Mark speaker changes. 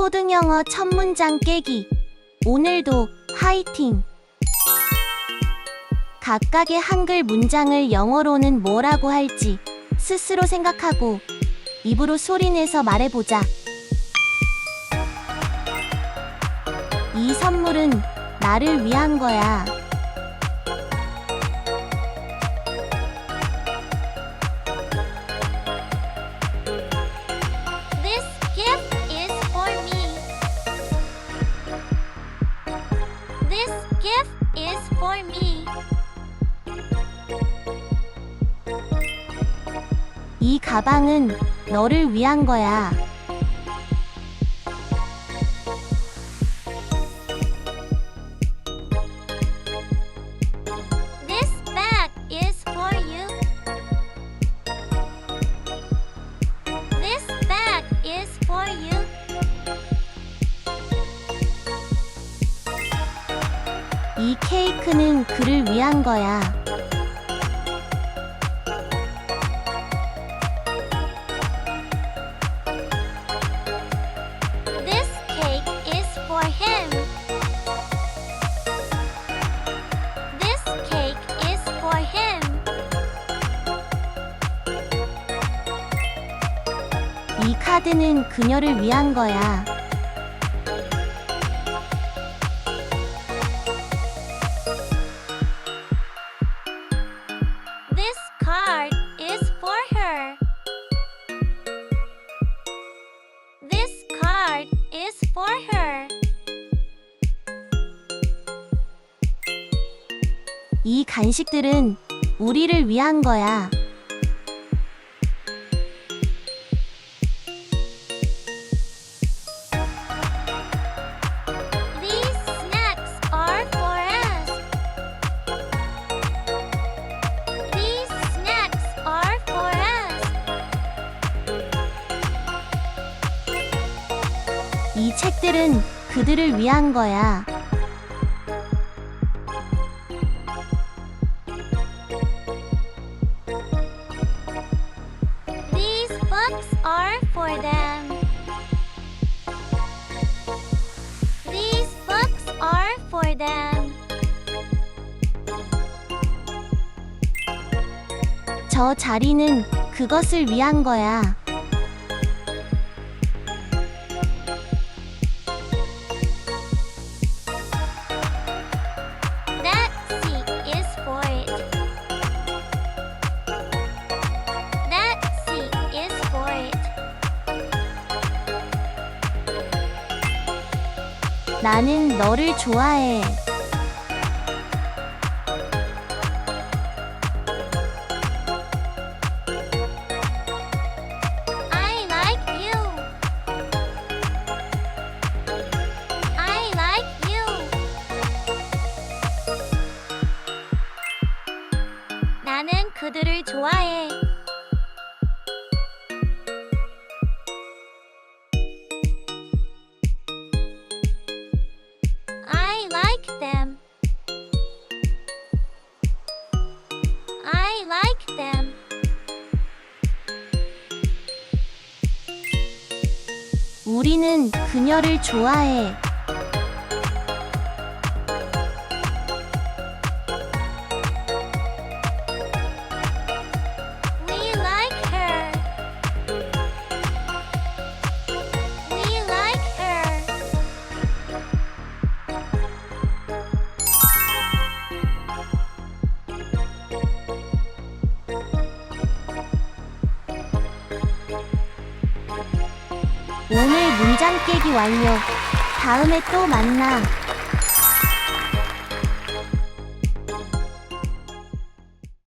Speaker 1: 초등영어 첫 문장 깨기. 오늘도 화이팅! 각각의 한글 문장을 영어로는 뭐라고 할지 스스로 생각하고 입으로 소리내서 말해보자. 이 선물은 나를 위한 거야.
Speaker 2: This gift is for me.
Speaker 1: 이 가방은 너를 위한 거야. 케이크는 그를 위한 거야. 그녀를 위한 거야. 이 간식들은 우리를 위한 거야.
Speaker 2: These snacks are for us. These snacks are for us.
Speaker 1: 이 책들은 그들을 위한 거야.
Speaker 2: For them. These books are for them.
Speaker 1: 저 자리는 그것을 위한 거야. 나는 너를 좋아해.
Speaker 2: I like you. I like you. 나는 그들을 좋아해.
Speaker 1: 우리는 그녀를 좋아해. 오늘 문장 깨기 완료. 다음에 또 만나.